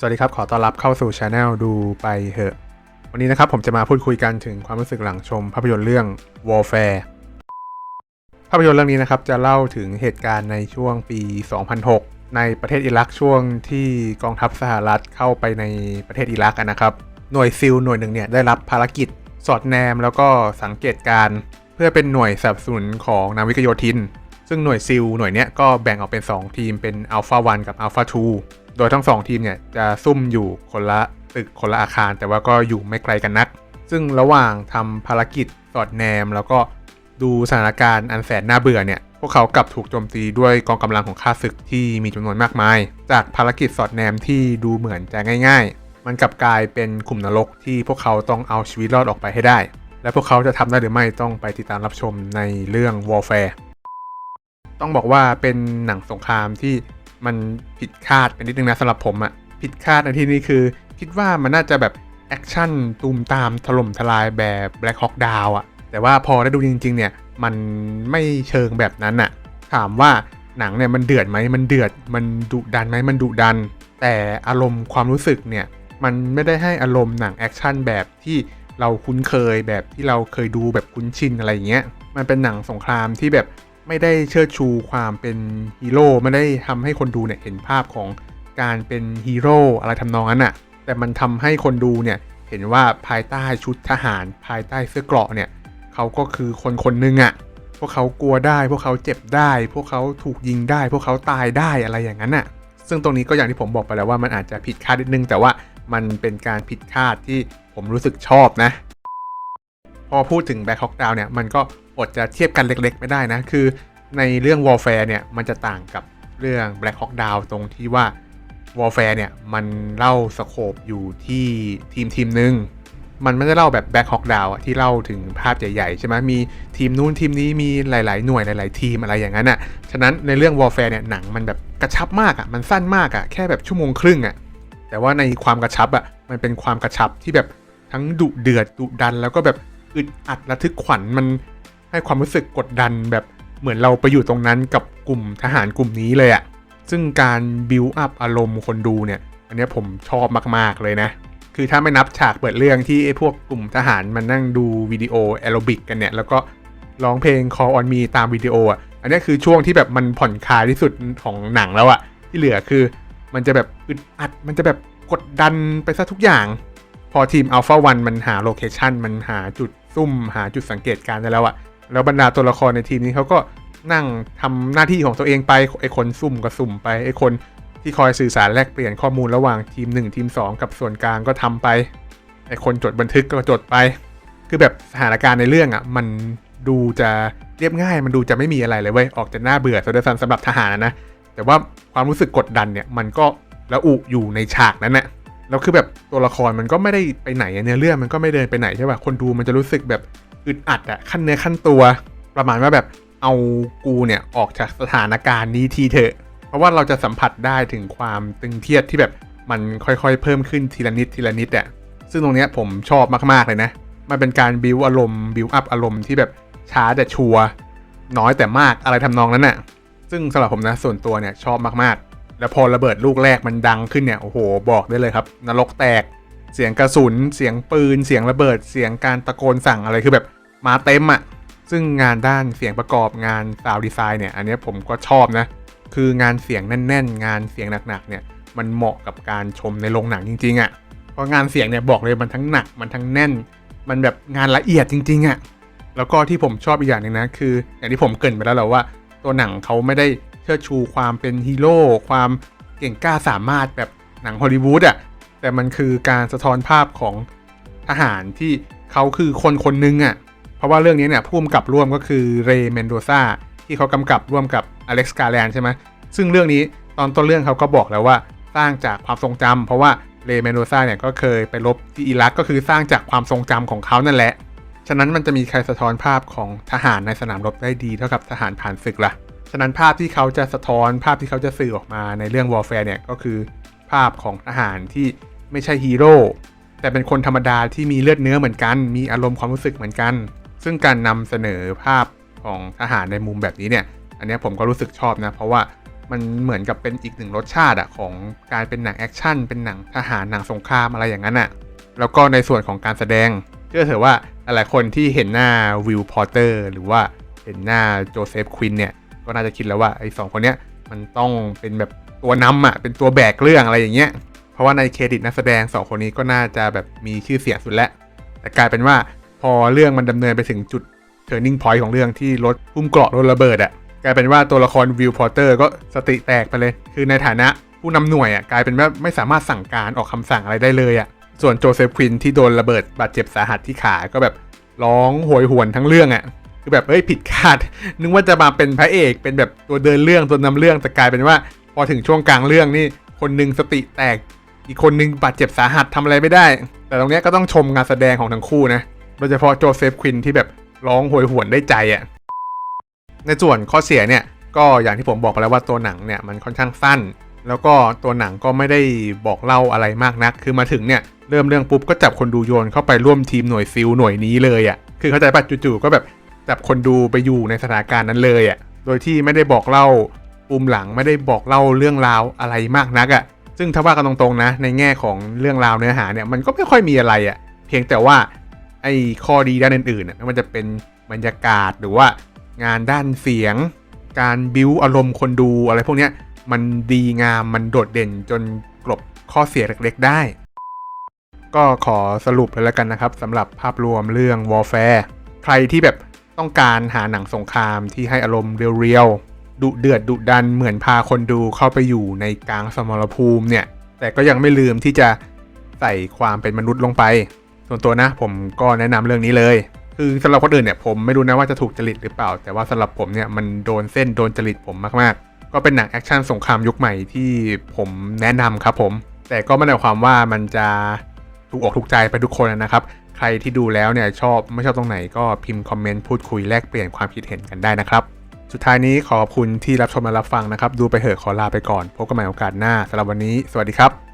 สวัสดีครับ ขอต้อนรับเข้าสู่ช anel ดูไปเหอะ วันนี้นะครับผมจะมาพูดคุยกันถึงความรู้สึกหลังชมภาพยนตร์เรื่อง Warfare ภาพยนตร์เรื่องนี้นะครับจะเล่าถึงเหตุการณ์ในช่วงปี 2006 ในประเทศอิรักช่วงที่กองทัพสหรัฐเข้าไปในประเทศอิรักนะครับ หน่วยซิลหน่วยหนึ่งเนี่ยได้รับภารกิจสอดแนมแล้วก็สังเกตการเพื่อเป็นหน่วยสนับสนุนของนาวิกโยธิน ซึ่งหน่วยซิลหน่วยเนี้ยก็แบ่งออกเป็น 2 ทีมเป็น Alpha 1กับ Alpha 2 โดยทั้ง2ทีมเนี่ยจะซุ่มอยู่คนละตึกคนละอาคาร แต่ว่าก็อยู่ไม่ไกลกันนัก ซึ่งระหว่างทำภารกิจสอดแนม แล้วก็ดูสถานการณ์อันแสนน่าเบื่อเนี่ยพวกเขากลับถูกโจมตีด้วยกองกำลังของข้าศึกที่มีจำนวนมากมาย จากภารกิจสอดแนมที่ดูเหมือนจะง่าย ๆ มันกลับกลายเป็นขุมนรกที่พวกเขาต้องเอาชีวิตรอดออกไปให้ได้ และพวกเขาจะทำได้หรือไม่ต้องไปติดตามรับชมในเรื่อง Warfare ต้องบอกว่าเป็นหนังสงครามที่ มันผิดคาดไปนิดนึงนะสำหรับผมอะผิดคาดในที่นี้คือ คิดว่ามันน่าจะแบบแอคชั่นตูมตามถล่มทลายแบบ Black Hawk Down อะแต่ว่าพอได้ดูจริง ๆ เนี่ย มันไม่เชิงแบบนั้นอะถามว่าหนังเนี่ยมันเดือดไหมมันเดือดมันดุดันไหมมันดุดัน แต่อารมณ์ความรู้สึกเนี่ยมันไม่ได้ให้อารมณ์หนังแอคชั่นแบบที่เราคุ้นเคยแบบที่เราเคยดูแบบคุ้นชินอะไรอย่างเงี้ยมันเป็นหนังสงครามที่แบบ ไม่ได้เชิดชูความเป็นฮีโร่ไม่ได้ทำให้คนดูเนี่ยเห็นภาพของการเป็นฮีโร่อะไรทำนองนั้นอะแต่มันทำให้คนดูเนี่ยเห็นว่าภายใต้ชุดทหาร ภายใต้เสื้อเกราะเนี่ยเขาก็คือคนคนหนึ่งอะพวกเขากลัวได้ พวกเขาเจ็บได้ พวกเขาถูกยิงได้ พวกเขาตายได้อะไรอย่างนั้นอะซึ่งตรงนี้ก็อย่างที่ผมบอกไปแล้วว่ามันอาจจะผิดคาดนิดนึง แต่ว่ามันเป็นการผิดคาดที่ผมรู้สึกชอบนะ พอพูดถึง Black Hawk Down เนี่ยมันก็ อดจะเทียบกันเล็กๆ ไม่ได้นะ คือในเรื่อง Warfare เนี่ย มันจะต่างกับเรื่อง Black Hawk Down ตรงที่ว่า Warfare เนี่ย มันเล่าสโคปอยู่ที่ทีมทีมหนึ่งมันไม่ได้เล่าแบบ Black Hawk Down ที่เล่าถึงภาพใหญ่ๆ ใช่ไหมมีทีมนู้นทีมนี้มีหลาย ๆ หน่วยหลาย ๆ ทีมอะไรอย่างนั้นอะ ฉะนั้นในเรื่อง Warfare เนี่ยหนังมันแบบกระชับมากอะ มันสั้นมากอะ แค่แบบชั่วโมงครึ่งอะ แต่ว่าในความกระชับอะ มันเป็นความกระชับที่แบบทั้งดุเดือดดุดันแล้วก็แบบอึดอัดระทึกขวัญมัน ให้ความรู้สึกกดดันแบบเหมือนเราไปอยู่ตรงนั้นกับกลุ่มทหารกลุ่มนี้เลยอะซึ่งการบิวอัพอารมณ์คนดูเนี่ย อันนี้ผมชอบมาก ๆ เลยนะ คือถ้าไม่นับฉากเปิดเรื่องที่ไอ้พวกกลุ่มทหารมันนั่งดูวิดีโอแอโรบิกกันเนี่ย แล้วก็ร้องเพลง Call on Me ตามวิดีโออะ อันนี้คือช่วงที่แบบมันผ่อนคลายที่สุดของหนังแล้วอะที่เหลือคือมันจะแบบอึดอัด มันจะแบบกดดันไปซะทุกอย่าง พอทีม Alpha 1มันหาโลเคชันมันหาจุดซุ่ม หาจุดสังเกตการณ์ได้แล้วอะ แล้วบรรดาตัวละครในทีมนี้เขาก็นั่งทำหน้าที่ของตัวเองไปไอคนซุ่มก็ซุ่มไปไอคนที่คอยสื่อสารแลกเปลี่ยนข้อมูลระหว่างทีม 1 ทีม 2 กับส่วนกลางก็ทำไปไอคนจดบันทึกก็จดไป คือแบบสถานการณ์ในเรื่องอะ่ะมันดูจะเรียบง่าย มันดูจะไม่มีอะไรเลยเว้ยออกจะน่าเบื่อซะด้วยซ้ำสำหรับทหารนะแต่ว่าความรู้สึกกดดันเนี่ยมันก็ระอุอยู่ในฉากนั้นนะแล้วคือแบบตัวละครมันก็ไม่ได้ไปไหนเนื้อเรื่องมันก็ไม่เดินไปไหนใช่ป่ะคนดูมันจะรู้สึกแบบ อึดอัดอะขั้นเนื้อขั้นตัวประมาณว่าแบบเอากูเนี่ยออกจากสถานการณ์นี้ทีเถอะ เพราะว่าเราจะสัมผัสได้ถึงความตึงเครียดที่แบบมันค่อยๆ เพิ่มขึ้นทีละนิดทีละนิดอะซึ่งตรงเนี้ยผมชอบมากๆเลยนะ มันเป็นการบิวอารมณ์บิวอัพอารมณ์ที่แบบช้าแต่ชัวร์น้อยแต่มากอะไรทำนองนั้นน่ะ ซึ่งสำหรับผมนะส่วนตัวเนี่ยชอบมากๆ แล้วพอระเบิดลูกแรกมันดังขึ้นเนี่ยโอ้โหบอกได้เลยครับ นรกแตก เสียงกระสุน เสียงปืน เสียงระเบิด เสียงการตะโกนสั่งอะไรคือแบบมาเต็มอะ่ะ ซึ่งงานด้านเสียงประกอบงานซาวดีไซน์เนี่ย อันนี้ผมก็ชอบนะ คืองานเสียงแน่น ๆ งานเสียงหนักๆเนี่ย มันเหมาะกับการชมในโรงหนังจริงๆอะ่ะ เพราะงานเสียงเนี่ยบอกเลยมันทั้งหนัก มันทั้งแน่น มันแบบงานละเอียดจริง ๆอะ่ะ แล้วก็ที่ผมชอบอีกอย่างหนึ่งนะ คือ อย่างที่ผมเกรินไปแล้วแหละว่า ตัวหนังเขาไม่ได้เชิดชูความเป็นฮีโร่ ความเก่งกล้าสามารถแบบหนังฮอลลีวูดอะ แต่มันคือการสะท้อนภาพของทหารที่เขาคือคนคนหนึ่งอะ เพราะว่าเรื่องนี้เนี่ยผู้กำกับร่วมก็คือเรย์เมนโดซาที่เขากำกับร่วมกับอเล็กซ์กาแลนใช่ไหมซึ่งเรื่องนี้ตอนต้นเรื่องเขาก็บอกแล้วว่าสร้างจากความทรงจำเพราะว่าเรย์เมนโดซาเนี่ยก็เคยไปรบที่อิรักก็คือสร้างจากความทรงจำของเขานั่นแหละฉะนั้นมันจะมีใครสะท้อนภาพของทหารในสนามรบได้ดีเท่ากับทหารผ่านศึกละ่ะ ฉะนั้นภาพที่เขาจะสะท้อนภาพที่เขาจะสื่อออกมาในเรื่องวอลแฟร์เนี่ยก็คือ ภาพของทหารที่ไม่ใช่ฮีโร่แต่เป็นคนธรรมดาที่มีเลือดเนื้อเหมือนกัน มีอารมณ์ความรู้สึกเหมือนกัน ซึ่งการนำเสนอภาพของทหารในมุมแบบนี้เนี่ย อันนี้ผมก็รู้สึกชอบนะ เพราะว่ามันเหมือนกับเป็นอีกหนึ่งรสชาติอะของการเป็นหนังแอคชั่น เป็นหนังทหารหนังสงครามอะไรอย่างนั้นอะแล้วก็ในส่วนของการแสดงเชื่อเถอะว่าหลายๆคนที่เห็นหน้าวิลพอร์เตอร์หรือว่าเห็นหน้าโจเซฟควินเนี่ย ก็น่าจะคิดแล้วว่าไอ้สองคนเนี้ยมันต้องเป็นแบบ ตัวนำอะเป็นตัวแบกเรื่องอะไรอย่างเงี้ย เพราะว่าในเครดิตนักแสดงสองคนนี้ก็น่าจะแบบมีชื่อเสียงสุดแล้ว แต่กลายเป็นว่าพอเรื่องมันดำเนินไปถึงจุด turning point ของเรื่องที่รถพุ่มเกราะรถระเบิดอะกลายเป็นว่าตัวละครวิลพอร์เตอร์ก็สติแตกไปเลย คือในฐานะผู้นำหน่วยอะกลายเป็นว่าไม่สามารถสั่งการออกคำสั่งอะไรได้เลยอะส่วนโจเซฟควินที่โดนระเบิดบาดเจ็บสาหัสที่ขาก็แบบร้องโหยหวนทั้งเรื่องอะคือแบบเอ้ยผิดคาด นึกว่าจะมาเป็นพระเอกเป็นแบบตัวเดินเรื่องตัวนำเรื่องแต่กลายเป็นว่า อถึงช่วงกลางเรื่องนี่คนหนึงสติแตก อีกคนหนึงบาดเจ็บสาหัสทำอะไรไม่ได้ แต่ตรงเนี้ยก็ต้องชมงานแสดงของทั้งคู่นะโดยเฉพาะโจเซฟควินที่แบบร้องโหยหวนได้ใจอะ่ะในส่วนข้อเสียเนี่ยก็อย่างที่ผมบอกไปแล้วว่าตัวหนังเนี่ยมันค่อนข้างสั้น แล้วก็ตัวหนังก็ไม่ได้บอกเล่าอะไรมากนัก คือมาถึงเนี่ยเริ่มเรื่องปุ๊บก็จับคนดูโยนเข้าไปร่วมทีมหน่วยซิลหน่วยนี้เลยอะ่ะคือเข้าใจป่ะจู่ๆก็แบบจับคนดูไปอยู่ในสถานการณ์นั้นเลยอะ่ะโดยที่ไม่ได้บอกเล่า ปุ่มหลังไม่ได้บอกเล่าเรื่องราวอะไรมากนักอะ ซึ่งถ้าว่ากันตรงๆนะ ในแง่ของเรื่องราวเนื้อหาเนี่ยมันก็ไม่ค่อยมีอะไรอะ่ะ เพียงแต่ว่าไอ้ข้อดีด้านอื่นๆน่ะม่ว่าจะเป็นบรรยากาศหรือว่างานด้านเสียง การบิวอารมณ์คนดูอะไรพวกเนี้ยมันดีงามมันโดดเด่นจนกลบข้อเสียเล็กๆได้ ก็ขอสรุปเลยแล้วกันนะครับสำหรับภาพรวมเรื่อง Warfare ใครที่แบบต้องการหาหนังสงครามที่ให้อารมณ์เรียวๆ ดุเดือดดุดันเหมือนพาคนดูเข้าไปอยู่ในกลางสมรภูมิเนี่ย แต่ก็ยังไม่ลืมที่จะใส่ความเป็นมนุษย์ลงไป ส่วนตัวนะผมก็แนะนำเรื่องนี้เลย คือสำหรับคนอื่นเนี่ยผมไม่รู้นะว่าจะถูกจริตหรือเปล่า แต่ว่าสำหรับผมเนี่ยมันโดนเส้นโดนจริตผมมากๆ ก็เป็นหนังแอคชั่นสงครามยุคใหม่ที่ผมแนะนำครับผม แต่ก็ไม่ได้ความว่ามันจะถูกอกถูกใจไปทุกคนนะครับ ใครที่ดูแล้วเนี่ยชอบไม่ชอบตรงไหนก็พิมพ์คอมเมนต์พูดคุยแลกเปลี่ยนความคิดเห็นกันได้นะครับ สุดท้ายนี้ขอขอบคุณที่รับชมและรับฟังนะครับ ดูไปเหอะขอลาไปก่อน พบกันใหม่โอกาสหน้าสำหรับวันนี้ สวัสดีครับ